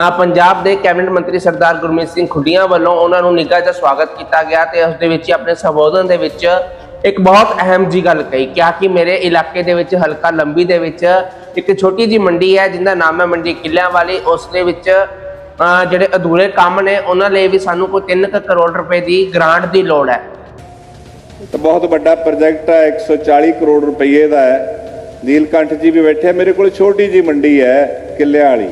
ਆ ਪੰਜਾਬ ਦੇ ਕੈਬਨਿਟ ਮੰਤਰੀ ਸਰਦਾਰ ਗੁਰਮੀਤ ਸਿੰਘ ਖੁੱਡੀਆਂ ਵੱਲੋਂ ਉਹਨਾਂ ਨੂੰ ਨਿੱਘਾ ਜਿਹਾ ਸਵਾਗਤ ਕੀਤਾ ਗਿਆ ਤੇ ਉਸ ਦੇ ਵਿੱਚ ਆਪਣੇ ਸੰਬੋਧਨ ਦੇ ਵਿੱਚ ਇੱਕ ਬਹੁਤ ਅਹਿਮ ਜੀ ਗੱਲ ਕਹੀ, ਕਿਹਾ ਕਿ ਮੇਰੇ ਇਲਾਕੇ ਦੇ ਵਿੱਚ ਹਲਕਾ ਲੰਬੀ ਦੇ ਵਿੱਚ ਇੱਕ ਛੋਟੀ ਜੀ ਮੰਡੀ ਹੈ ਜਿੰਦਾ ਨਾਮ ਹੈ ਮੰਡੀ ਕਿੱਲਿਆਂ ਵਾਲੀ ਉਸ ਦੇ ਵਿੱਚ ਜਿਹੜੇ ਅਧੂਰੇ ਕੰਮ ਨੇ, ਉਹਨਾਂ ਲਈ ਵੀ ਸਾਨੂੰ ਕੋਈ 3 ਕਰੋੜ ਰੁਪਏ ਦੀ ਗ੍ਰਾਂਟ ਦੀ ਲੋੜ ਹੈ। ਤਾਂ ਬਹੁਤ ਵੱਡਾ ਪ੍ਰੋਜੈਕਟ ਹੈ 140 ਕਰੋੜ ਰੁਪਏ ਦਾ ਹੈ। ਨੀਲਕੰਠ ਜੀ ਵੀ ਬੈਠੇ ਮੇਰੇ ਕੋਲ ਛੋਟੀ ਜੀ ਮੰਡੀ ਹੈ ਕਿੱਲਿਆਂ ਵਾਲੀ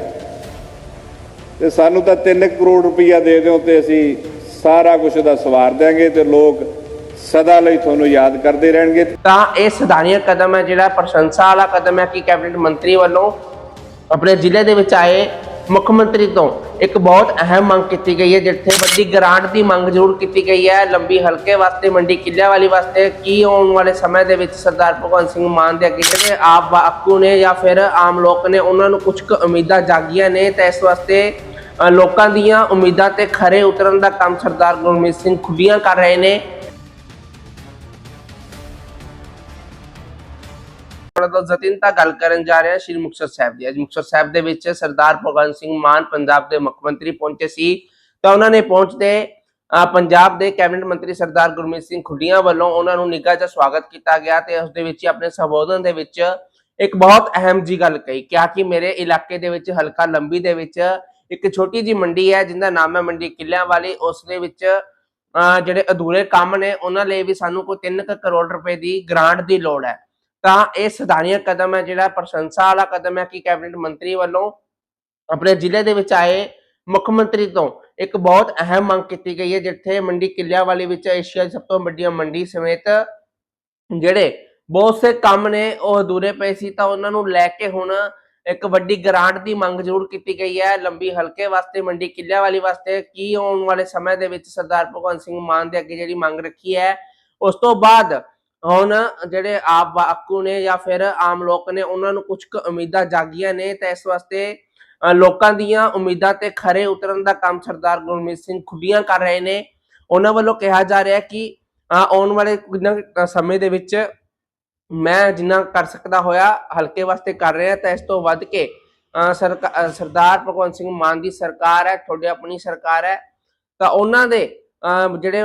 ਤੇ ਸਾਨੂੰ ਤਾਂ 3 ਕਰੋੜ ਰੁਪਈਆ ਦੇ ਦਿਓ ਤੇ ਅਸੀਂ ਸਾਰਾ ਕੁਝ ਦਾ ਸਵਾਰ ਦਿਆਂਗੇ ਤੇ ਲੋਕ ਸਦਾ ਲਈ ਤੁਹਾਨੂੰ ਯਾਦ ਕਰਦੇ ਰਹਿਣਗੇ। ਤਾਂ ਇਹ ਸਧਾਰਨੀय ਕਦਮ ਹੈ, ਜਿਹੜਾ ਪ੍ਰਸ਼ੰਸਾ ਵਾਲਾ ਕਦਮ ਹੈ ਕਿ ਕੈਬਨਿਟ ਮੰਤਰੀ ਵੱਲੋਂ ਆਪਣੇ ਜ਼ਿਲ੍ਹੇ ਦੇ ਵਿੱਚ ਆਏ ਮੁੱਖ ਮੰਤਰੀ ਤੋਂ ਇੱਕ ਬਹੁਤ ਅਹਿਮ ਮੰਗ ਕੀਤੀ ਗਈ ਹੈ, ਜਿੱਥੇ ਵੱਡੀ ਗ੍ਰਾਂਟ ਦੀ ਮੰਗ ਜ਼ਰੂਰ ਕੀਤੀ ਗਈ ਹੈ, ਲੰਬੀ ਹਲਕੇ ਵਾਸਤੇ, ਮੰਡੀ ਕਿੱਲਿਆਂ ਵਾਲੀ ਵਾਸਤੇ, ਕੀ ਆਉਣ ਵਾਲੇ ਸਮੇਂ ਦੇ ਵਿੱਚ ਸਰਦਾਰ ਭਗਵੰਤ ਸਿੰਘ ਮਾਨ ਦੇ ਅੱਗੇ ਜਿਹੜੇ ਆਪ ਆਕੂ ਨੇ ਜਾਂ ਫਿਰ ਆਮ ਲੋਕ ਨੇ, ਉਹਨਾਂ ਨੂੰ ਕੁਝ ਕੁ ਉਮੀਦਾਂ ਜਾਗੀਆਂ ਨੇ, ਤਾਂ ਇਸ ਵਾਸਤੇ ਲੋਕਾਂ ਦੀਆਂ ਉਮੀਦਾਂ ਤੇ ਖਰੇ ਉਤਰਨ ਦਾ ਕੰਮ ਸਰਦਾਰ ਗੁਰਮੀਤ ਸਿੰਘ ਖੁੱਡੀਆਂ ਕਰ ਰਹੇ ਨੇ। ਉਹਨਾਂ ਜਤਿਨ ਤਾਂ ਗੱਲ ਕਰਨ ਜਾ ਰਹੇ ਹਾਂ ਸ਼੍ਰੀ ਮੁਕਤਸਰ ਸਾਹਿਬ ਦੀ। ਅੱਜ ਮੁਕਤਸਰ ਸਾਹਿਬ ਦੇ ਵਿੱਚ ਸਰਦਾਰ ਭਗਵੰਤ ਸਿੰਘ ਮਾਨ ਪੰਜਾਬ ਦੇ ਮੁੱਖ ਮੰਤਰੀ ਪਹੁੰਚੇ ਸੀ। ਤਾਂ ਉਹਨਾਂ ਨੇ ਪਹੁੰਚਦੇ ਅਹ, ਪੰਜਾਬ ਦੇ ਕੈਬਨਿਟ ਮੰਤਰੀ ਸਰਦਾਰ ਗੁਰਮੀਤ ਸਿੰਘ ਖੁੱਡੀਆਂ ਵੱਲੋਂ ਉਹਨਾਂ ਨੂੰ ਨਿੱਘਾ ਜਿਹਾ ਸਵਾਗਤ ਕੀਤਾ ਗਿਆ ਤੇ ਉਸ ਦੇ ਵਿੱਚ ਹੀ ਆਪਣੇ ਸੰਬੋਧਨ ਦੇ ਵਿੱਚ ਇੱਕ ਬਹੁਤ ਅਹਿਮ ਜੀ ਗੱਲ ਕਹੀ। ਕਿਹਾ ਕਿ ਮੇਰੇ ਇਲਾਕੇ ਦੇ ਵਿੱਚ ਹਲਕਾ ਲੰਬੀ ਦੇ ਵਿੱਚ ਇੱਕ ਛੋਟੀ ਜੀ ਮੰਡੀ ਹੈ, ਜਿੰਦਾ ਨਾਮ ਹੈ ਮੰਡੀ ਕਿੱਲਿਆਂ ਵਾਲੀ ਉਸ ਦੇ ਵਿੱਚ ਜਿਹੜੇ ਅਧੂਰੇ ਕੰਮ ਨੇ, ਉਹਨਾਂ ਲਈ ਵੀ ਸਾਨੂੰ ਕੋਈ 3 ਕਰੋੜ ਰੁਪਏ ਦੀ ਗ੍ਰਾਂਟ ਦੀ ਲੋੜ ਹੈ। ਤਾਂ ਇਹ ਸਧਾਰਨੀय ਕਦਮ ਹੈ, ਜਿਹੜਾ ਪ੍ਰਸ਼ੰਸਾ ਵਾਲਾ ਕਦਮ ਹੈ ਕਿ ਕੈਬਨਿਟ ਮੰਤਰੀ ਵੱਲੋਂ ਆਪਣੇ ਜ਼ਿਲ੍ਹੇ ਦੇ ਵਿੱਚ ਆਏ ਮੁੱਖ ਮੰਤਰੀ ਤੋਂ ਇੱਕ ਬਹੁਤ ਅਹਿਮ ਮੰਗ ਕੀਤੀ ਗਈ ਹੈ, ਜਿੱਥੇ ਮੰਡੀ ਕਿੱਲਿਆਂ ਵਾਲੀ ਵਿੱਚ ਏਸ਼ੀਆ ਦੀ ਸਭ ਤੋਂ ਵੱਡੀਆਂ ਮੰਡੀ ਸਮੇਤ ਜਿਹੜੇ ਬਹੁਤ ਸੇ ਕੰਮ ਨੇ, ਉਹ ਅਧੂਰੇ ਪਏ ਸੀ। ਤਾਂ ਉਹਨਾਂ ਨੂੰ ਲੈ ਕੇ ਹੁਣ ਇੱਕ ਵੱਡੀ ਗ੍ਰਾਂਟ ਦੀ ਮੰਗ ਜ਼ਰੂਰ ਕੀਤੀ ਗਈ ਹੈ। ਲੰਬੀ ਹਲਕੇ ਵਾਸਤੇ, ਮੰਡੀ ਕਿੱਲਿਆਂ ਵਾਲੀ ਵਾਸਤੇ ਕੀ ਆਉਣ ਵਾਲੇ ਸਮੇਂ ਦੇ ਵਿੱਚ ਸਰਦਾਰ ਭਗਵੰਤ ਸਿੰਘ ਮਾਨ ਦੇ ਅੱਗੇ ਜਿਹੜੀ ਮੰਗ ਰੱਖੀ ਹੈ, ਉਸ ਤੋਂ ਬਾਅਦ ਹੁਣ ਜਿਹੜੇ ਆਪ ਆਕੂ ਨੇ ਜਾਂ ਫਿਰ ਆਮ ਲੋਕ ਨੇ, ਉਹਨਾਂ ਨੂੰ ਕੁਝ ਕੁ ਉਮੀਦਾਂ ਜਾਗੀਆਂ ਨੇ ਤਾਂ ਇਸ ਵਾਸਤੇ ਲੋਕਾਂ ਦੀਆਂ ਉਮੀਦਾਂ ਤੇ ਖਰੇ ਉਤਰਨ ਦਾ ਕੰਮ ਸਰਦਾਰ ਗੁਰਮੀਤ ਸਿੰਘ ਖੁੱਡੀਆਂ ਕਰ ਰਹੇ ਨੇ। ਉਹਨਾਂ ਵੱਲੋਂ ਕਿਹਾ ਜਾ ਰਿਹਾ ਕਿ ਆਉਣ ਵਾਲੇ ਸਮੇਂ ਦੇ ਵਿੱਚ ਮੈਂ ਜਿੰਨਾ ਕਰ ਸਕਦਾ ਹੋਇਆ, ਹਲਕੇ ਵਾਸਤੇ ਕਰ ਰਿਹਾ, ਤਾਂ ਇਸ ਤੋਂ ਵੱਧ ਕੇ ਸਰਦਾਰ ਭਗਵੰਤ ਸਿੰਘ ਮਾਨ ਦੀ ਸਰਕਾਰ ਹੈ, ਤੁਹਾਡੀ ਆਪਣੀ ਸਰਕਾਰ ਹੈ ਤਾਂ ਉਹਨਾਂ ਦੇ ਜਿਹੜੇ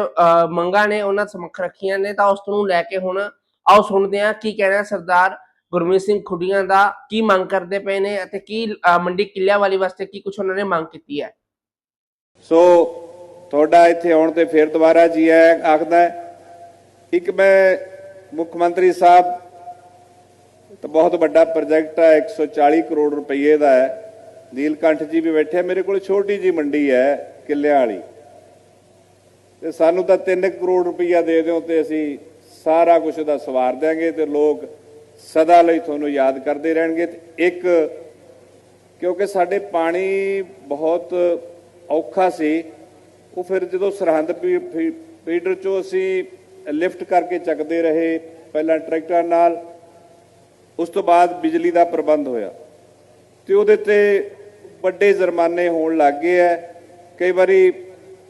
ਮੰਗਾਂ ਨੇ, ਉਹਨਾਂ ਸਮੱਖ ਰੱਖੀਆਂ ਨੇ, ਤਾਂ ਉਸ ਨੂੰ ਲੈ ਕੇ ਹੁਣ ਆਓ ਸੁਣਦੇ ਹਾਂ ਕੀ ਕਹਿਣਾ ਹੈ ਸਰਦਾਰ ਗੁਰਮੀਤ ਸਿੰਘ ਖੁੱਡੀਆਂ ਦਾ, ਕੀ ਮੰਗ ਕਰਦੇ ਪਏ ਨੇ ਅਤੇ ਕੀ ਮੰਡੀ ਕਿੱਲਿਆਂ ਵਾਲੀ ਵਾਸਤੇ ਕੀ ਕੁਝ ਉਹਨਾਂ ਨੇ ਮੰਗ ਕੀਤੀ ਹੈ ਸੋ, ਤੁਹਾਡਾ ਇੱਥੇ ਆਉਣ ਤੇ ਫੇਰ ਦੁਬਾਰਾ ਜੀ ਆਖਦਾ ਹੈ। ਇੱਕ ਮੈਂ ਮੁੱਖ ਮੰਤਰੀ ਸਾਹਿਬ, ਤਾਂ ਬਹੁਤ ਵੱਡਾ ਪ੍ਰੋਜੈਕਟ ਹੈ 140 ਕਰੋੜ ਰੁਪਏ ਦਾ ਹੈ। ਨੀਲਕੰਠ ਜੀ ਵੀ ਬੈਠੇ ਮੇਰੇ ਕੋਲ ਛੋਟੀ ਜੀ ਮੰਡੀ ਹੈ, ਕਿੱਲਿਆਂ ਵਾਲੀ। ਤੇ ਸਾਨੂੰ ਤਾਂ 3 ਕਰੋੜ ਰੁਪਈਆ ਦੇ ਦਿਓ ਤੇ ਅਸੀਂ ਸਾਰਾ ਕੁਝ ਦਾ ਸਵਾਰ ਦਿਆਂਗੇ ਤੇ ਲੋਕ ਸਦਾ ਲਈ ਤੁਹਾਨੂੰ ਯਾਦ ਕਰਦੇ ਰਹਿਣਗੇ। ਤੇ ਇੱਕ, ਕਿਉਂਕਿ ਸਾਡੇ ਪਾਣੀ ਬਹੁਤ ਔਖਾ ਸੀ, ਉਹ ਫਿਰ ਜਦੋਂ ਸਰਹੰਦ ਫੀ- ਫੀ- ਫੀਡਰ ਚੋਂ ਅਸੀਂ ਲਿਫਟ ਕਰਕੇ ਚੱਕਦੇ ਰਹੇ ਪਹਿਲਾਂ ਟਰੈਕਟਰਾਂ ਨਾਲ, ਉਸ ਤੋਂ ਬਾਅਦ ਬਿਜਲੀ ਦਾ ਪ੍ਰਬੰਧ ਹੋਇਆ। ਤੇ ਉਹਦੇ ਤੇ ਵੱਡੇ ਜੁਰਮਾਨੇ ਹੋਣ ਲੱਗ ਗਏ ਐ। ਕਈ ਵਾਰੀ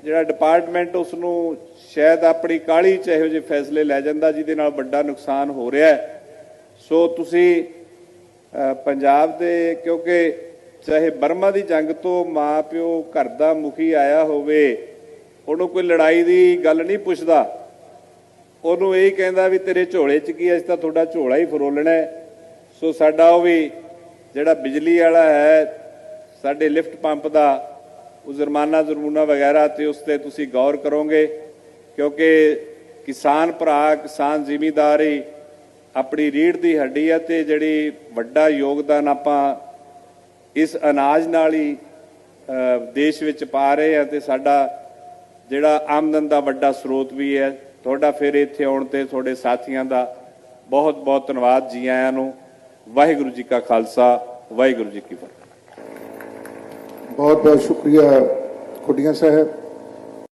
ਜਿਹੜਾ ਡਿਪਾਰਟਮੈਂਟ ਉਸ ਨੂੰ ਸ਼ਾਇਦ ਆਪਣੀ ਕਾਲੀ ਚ ਇਹੋ ਜਿਹੇ ਫੈਸਲੇ ਲੈ ਜਾਂਦਾ ਜਿਹਦੇ ਨਾਲ ਵੱਡਾ ਨੁਕਸਾਨ ਹੋ ਰਿਹਾ ਸੋ ਤੁਸੀਂ ਪੰਜਾਬ ਦੇ, ਕਿਉਂਕਿ ਚਾਹੇ ਬਰਮਾ ਦੀ ਜੰਗ ਤੋਂ ਮਾਂ ਪਿਓ ਘਰ ਦਾ ਮੁਖੀ ਆਇਆ ਹੋਵੇ, ਉਹਨੂੰ ਕੋਈ ਲੜਾਈ ਦੀ ਗੱਲ ਨਹੀਂ ਪੁੱਛਦਾ। ਉਹਨੂੰ ਇਹ ਕਹਿੰਦਾ ਵੀ ਤੇਰੇ ਝੋਲੇ 'ਚ ਕੀ ਹੈ ਅਸੀਂ ਤਾਂ ਤੁਹਾਡਾ ਝੋਲਾ ਹੀ ਫਰੋਲਣਾ ਸੋ ਸਾਡਾ ਉਹ ਵੀ ਜਿਹੜਾ ਬਿਜਲੀ ਵਾਲਾ ਹੈ, ਸਾਡੇ ਲਿਫਟ ਪੰਪ ਦਾ ਉਹ ਜੁਰਮਾਨਾ ਜੁਰਮੂਨਾ ਵਗੈਰਾ ਤੇ ਉਸ ਤੇ ਤੁਸੀਂ ਗੌਰ ਕਰੋਗੇ, ਕਿਉਂਕਿ ਕਿਸਾਨ ਭਰਾ, ਕਿਸਾਨ ਜ਼ਿਮੀਂਦਾਰ ਹੀ ਆਪਣੀ ਰੀੜ ਦੀ ਹੱਡੀ ਹੈ ਤੇ ਜਿਹੜੀ ਵੱਡਾ ਯੋਗਦਾਨ ਆਪਾਂ ਇਸ ਅਨਾਜ ਨਾਲ ਹੀ ਦੇਸ਼ ਵਿੱਚ ਪਾ ਰਹੇ ਆ ਤੇ ਸਾਡਾ ਜਿਹੜਾ ਆਮਦਨ ਦਾ ਵੱਡਾ ਸਰੋਤ ਵੀ ਹੈ। ਤੁਹਾਡਾ ਫਿਰ ਇੱਥੇ ਆਉਣ ਤੇ ਤੁਹਾਡੇ ਸਾਥੀਆਂ ਦਾ ਬਹੁਤ ਬਹੁਤ ਧੰਨਵਾਦ ਜੀ ਆਇਆਂ ਨੂੰ। ਵਾਹਿਗੁਰੂ ਜੀ ਕਾ ਖਾਲਸਾ, ਵਾਹਿਗੁਰੂ ਜੀ ਕੀ ਫਤਿਹ। ਬਹੁਤ ਬਹੁਤ ਸ਼ੁਕਰੀਆ ਖੁੱਡੀਆਂ ਸਾਹਿਬ।